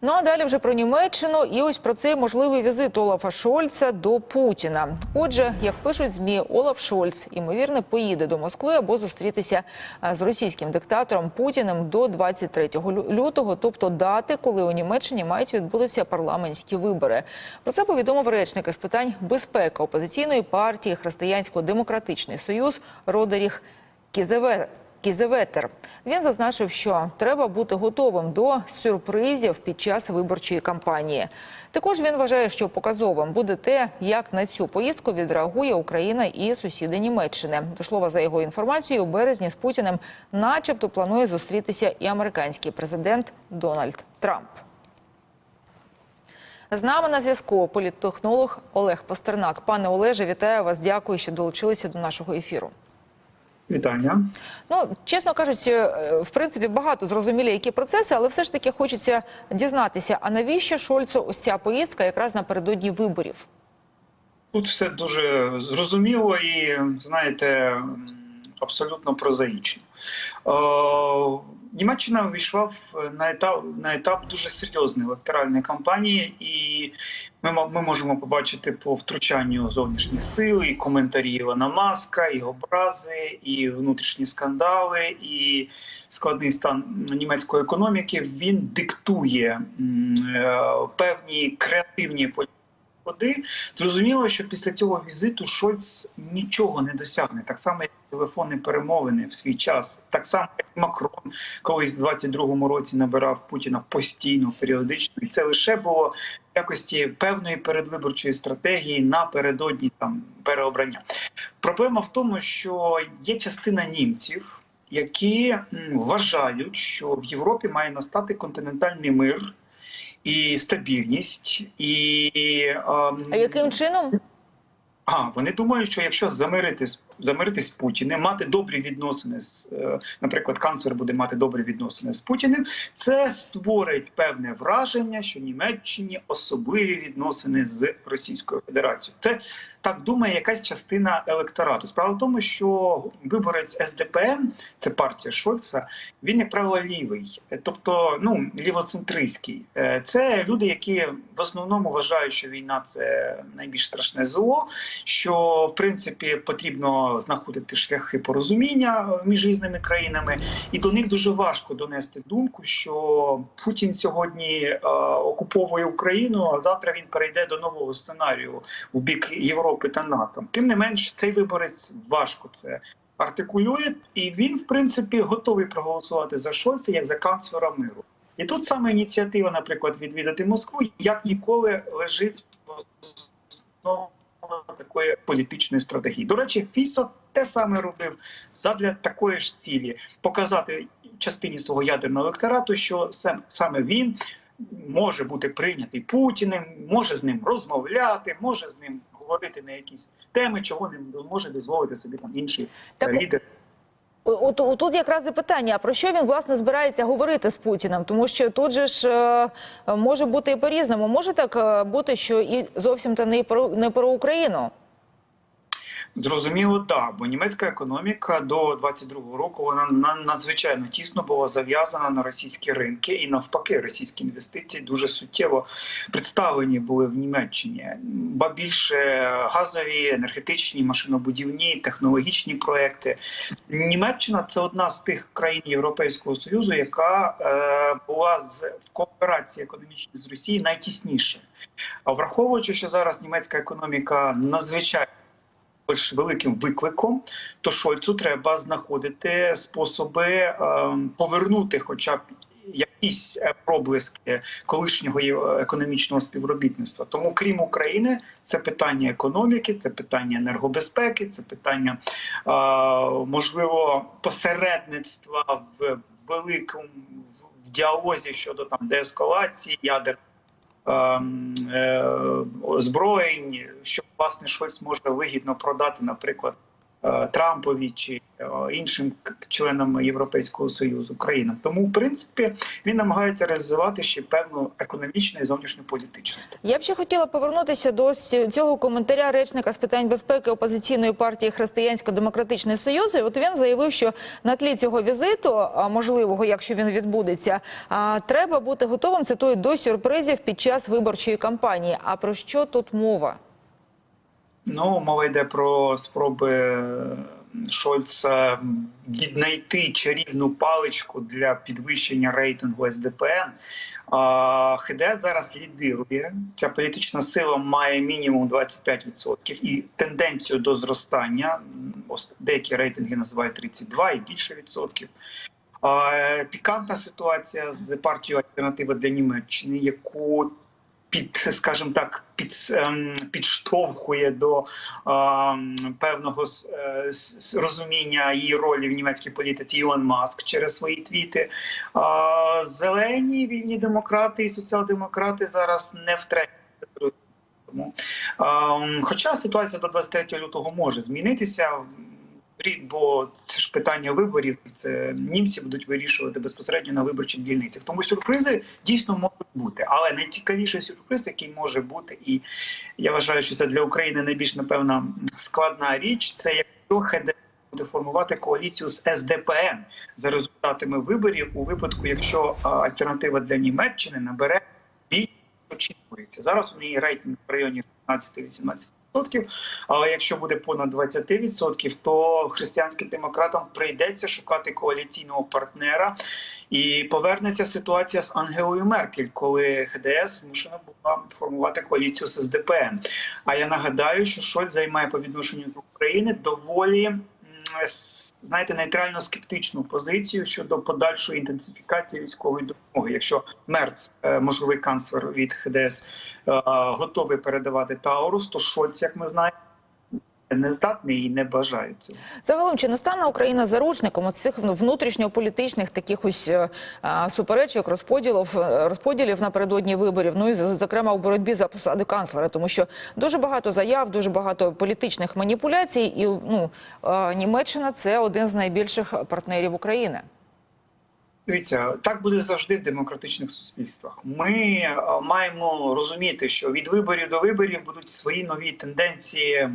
Ну а далі вже про Німеччину і ось про цей можливий візит Олафа Шольца до Путіна. Отже, як пишуть змі, Олаф Шольц ймовірно поїде до Москви або зустрітися з російським диктатором Путіним до 23 лю- лютого, тобто дати, коли у Німеччині мають відбудутися парламентські вибори. Про це повідомив речник із питань безпеки опозиційної партії Християнсько-демократичний союз Родеріх Кізевер. Кізеветер. Він зазначив, що треба бути готовим до сюрпризів під час виборчої кампанії. Також він вважає, що показовим буде те, як на цю поїздку відреагує Україна і сусіди Німеччини. До слова, за його інформацією, у березні з Путіним, начебто, планує зустрітися і американський президент Дональд Трамп. З нами на зв'язку політтехнолог Олег Пастернак. Пане Олеже, вітаю вас. Дякую, що долучилися до нашого ефіру. Вітання. Ну, чесно кажучи, е, в принципі, багато зрозумілі, які процеси, але все ж таки хочеться дізнатися, а навіщо Шольцу ось ця поїздка якраз напередодні виборів? Тут все дуже зрозуміло і, знаєте, абсолютно прозаїчно. Е, Німеччина увійшла в- на етап на етап дуже серйозної електоральної кампанії, і ми, ми можемо побачити по втручанню зовнішні сили, і коментарі Ілона Маска, і образи, і внутрішні скандали, і складний стан німецької економіки. Він диктує м, е, певні креативні політики ходи. Зрозуміло, що після цього візиту Шольц нічого не досягне. Так само, як телефонні перемовини в свій час, так само, як Макрон колись в 22-му році набирав Путіна постійно, періодично, і це лише було в якості певної передвиборчої стратегії напередодні там переобрання. Проблема в тому, що є частина німців. Які вважають, що в Європі має настати континентальний мир, і стабільність, і ем, А яким чином? а, вони думають, що якщо замиритись, замиритись з Путіним, мати добрі відносини з, е, наприклад, канцлер буде мати добрі відносини з Путіним, це створить певне враження, що Німеччині особливі відносини з Російською Федерацією. Це так думає якась частина електорату. Справа в тому, що виборець СДПН, це партія Шольца, він як правило лівий, тобто ну лівоцентристський. Е, Це люди, які в основному вважають, що війна це найбільш страшне зло, що в принципі потрібно знаходити шляхи порозуміння між різними країнами, і до них дуже важко донести думку, що Путін сьогодні е, окуповує Україну, а завтра він перейде до нового сценарію в бік Європи та НАТО. Тим не менш, цей виборець важко це. Артикулює, і він, в принципі, готовий проголосувати за Шольца як за канцлера миру. І тут саме ініціатива, наприклад, відвідати Москву, як ніколи лежить в основі такої політичної стратегії. До речі, Фісо те саме робив задля такої ж цілі показати частині свого ядерного електорату, що сам- саме він може бути прийнятий Путіним, може з ним розмовляти, може з ним говорити на якісь теми, чого не може дозволити собі там інші Так, лідер. лідери. От, от тут якраз і питання: про що він власне збирається говорити з Путіним? Тому що тут же ж е, може бути і по-різному. Може так е, бути, що і зовсім то не про не про Україну. Зрозуміло, так, бо німецька економіка до 22-го року вона на- надзвичайно тісно була зав'язана на російські ринки, і навпаки, російські інвестиції дуже суттєво представлені були в Німеччині. Ба більше газові, енергетичні, машинобудівні, технологічні проекти. Німеччина це одна з тих країн Європейського союзу, яка е, була з в кооперації економічній з Росією найтісніше. А враховуючи, що зараз німецька економіка надзвичайно більш великим викликом, то Шольцу треба знаходити способи е, повернути, хоча б якісь е, проблиски колишнього економічного співробітництва. Тому, крім України, це питання економіки, це питання енергобезпеки, це питання е, можливо посередництва в великому в діалозі щодо там деескалації ядер ем, е, озброєнь, що власне щось може вигідно продати, наприклад, Трампові чи е, іншим членам Європейського союзу країнам. Тому, в принципі, він намагається реалізувати ще певну економічну і зовнішню політичність. Я б ще хотіла повернутися до цього коментаря речника з питань безпеки опозиційної партії Християнсько-демократичний союз. От він заявив, що на тлі цього візиту, можливого, якщо він відбудеться, треба бути готовим цитую до сюрпризів під час виборчої кампанії. А про що тут мова? Ну, мова йде про спроби Шольца віднайти чарівну паличку для підвищення рейтингу СДПН. ХДС зараз лідирує. Ця політична сила має мінімум 25% і тенденцію до зростання. Ос- Деякі рейтинги називають 32 і більше відсотків. Пікантна ситуація з партією Альтернатива для Німеччини, яку під, скажімо так, під, ем, підштовхує до ем, певного е, розуміння її ролі в німецькій політиці Ілон Маск через свої твіти. Зелені вільні демократи і соціал-демократи зараз не втретять. Тому, ем, Хоча ситуація до 23 лютого може змінитися. Бо це ж питання виборів, це німці будуть вирішувати безпосередньо на виборчих дільницях. Тому сюрпризи дійсно можуть бути. Але найцікавіший сюрприз, який може бути, і я вважаю, що це для України найбільш напевно складна річ, це якщо ХД буде формувати коаліцію з СДПН за результатами виборів у випадку, якщо альтернатива для Німеччини набере більше очікується. Зараз у неї рейтинг в районі 15-18%. Але якщо буде понад 20%, то християнським демократам прийдеться шукати коаліційного партнера, і повернеться ситуація з Ангелою Меркель, коли ХДС змушена була формувати коаліцію з СДПН. А я нагадаю, що Шольц займає по відношенню до України доволі знаєте, нейтрально скептичну позицію щодо подальшої інтенсифікації військової допомоги. Якщо Мерц, е, можливий канцлер від ХДС, е, готовий передавати Таурус, то Шольц, як ми знаємо, не здатний і не бажає цього. Загалом, чи не стане Україна заручником от цих ну, внутрішньополітичних таких ось е, а, суперечок, розподілів, е, розподілів напередодні виборів, ну і зокрема у боротьбі за посади канцлера, тому що дуже багато заяв, дуже багато політичних маніпуляцій, і ну е, Німеччина це один з найбільших партнерів України. Дивіться, так буде завжди в демократичних суспільствах. Ми маємо розуміти, що від виборів до виборів будуть свої нові тенденції, е,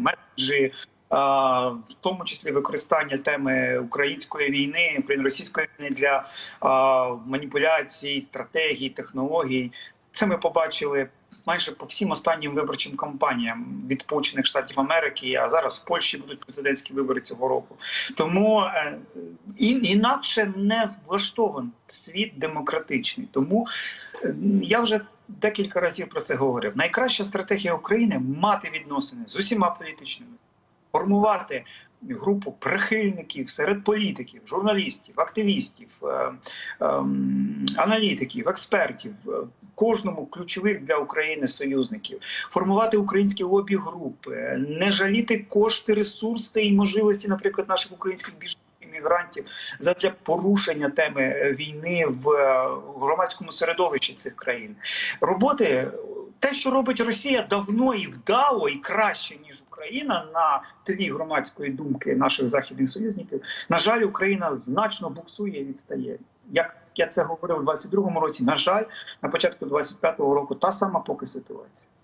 в тому числі використання теми української війни, україно-російської війни для маніпуляцій, стратегій, технологій. Це ми побачили майже по всім останнім виборчим кампаніям від Сполучених Штатів Америки. А зараз в Польщі будуть президентські вибори цього року. Тому е, інакше не влаштований світ демократичний. Тому е, я вже декілька разів про це говорив. Найкраща стратегія України мати відносини з усіма політичними, формувати групу прихильників серед політиків, журналістів, активістів, е, ем, аналітиків, експертів, е, кожному ключових для України союзників, формувати українські лобі групи, не жаліти кошти, ресурси і можливості, наприклад, наших українських біженців. Іммігрантів задля порушення теми е, війни в громадському середовищі цих країн роботи, те, що робить Росія, давно і вдало, і краще ніж Україна на тлі громадської думки наших західних союзників. На жаль, Україна значно буксує і відстає. Як я це говорив у 22-му році, на жаль, на початку 25-го року та сама поки ситуація.